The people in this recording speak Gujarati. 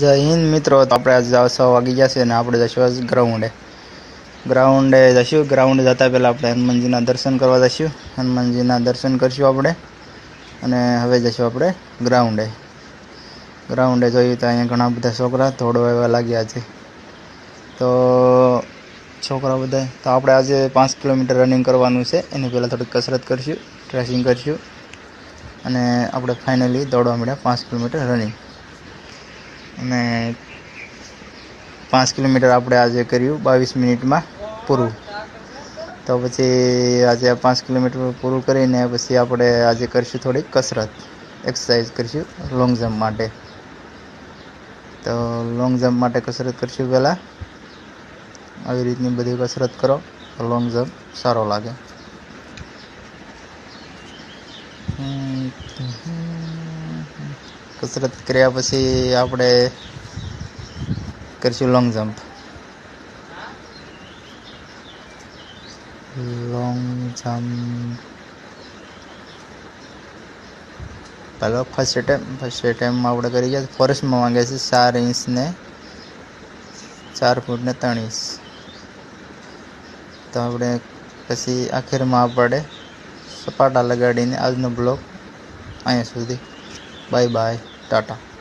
જય હિન્દ મિત્રો, તો આપણે આજે છ વાગી ગયા અને આપણે જશું ગ્રાઉન્ડે. ગ્રાઉન્ડે જશું, ગ્રાઉન્ડે જતાં પહેલાં આપણે હનુમાનજીના દર્શન કરવા જશું. હનુમાનજીના દર્શન કરશું આપણે અને હવે જશું આપણે ગ્રાઉન્ડે. ગ્રાઉન્ડે જોઈએ તો અહીંયા ઘણા બધા છોકરા થોડો એવા લાગ્યા છે. તો છોકરા બધા, તો આપણે આજે પાંચ કિલોમીટર રનિંગ કરવાનું છે. એની પહેલાં થોડીક કસરત કરીશું ટ્રેસિંગ કરીશું અને આપણે ફાઇનલી દોડવા મળ્યા પાંચ કિલોમીટર રનિંગ અને પાંચ કિલોમીટર આપણે આજે કર્યું, બાવીસ મિનિટમાં પૂરું. તો પછી આજે પાંચ કિલોમીટર પૂરું કરીને પછી આપણે આજે કરીશું થોડીક કસરત એક્સરસાઇઝ કરીશું લોંગ જમ્પ માટે. તો લોંગ જમ્પ માટે કસરત કરીશું પહેલાં. આવી રીતની બધી કસરત કરો તો લોંગ જમ્પ સારો લાગે. કસરત કર્યા પછી આપણે કરીશું લોંગ જમ્પ લોંગ જમ્પ પહેલો ફર્સ્ટ એટેમ્પ ફર્સ્ટ એટેમ્પમાં આપણે કરી ગયા. ફોરેસ્ટમાં માંગે છે ચાર ઇંચને ચાર ફૂટ ને ત્રણ ઇંચ તો આપણે પછી આખીરમાં આપણે સપાટા લગાડીને આજનો બ્લોગ અહીંયા સુધી. Bye bye Tata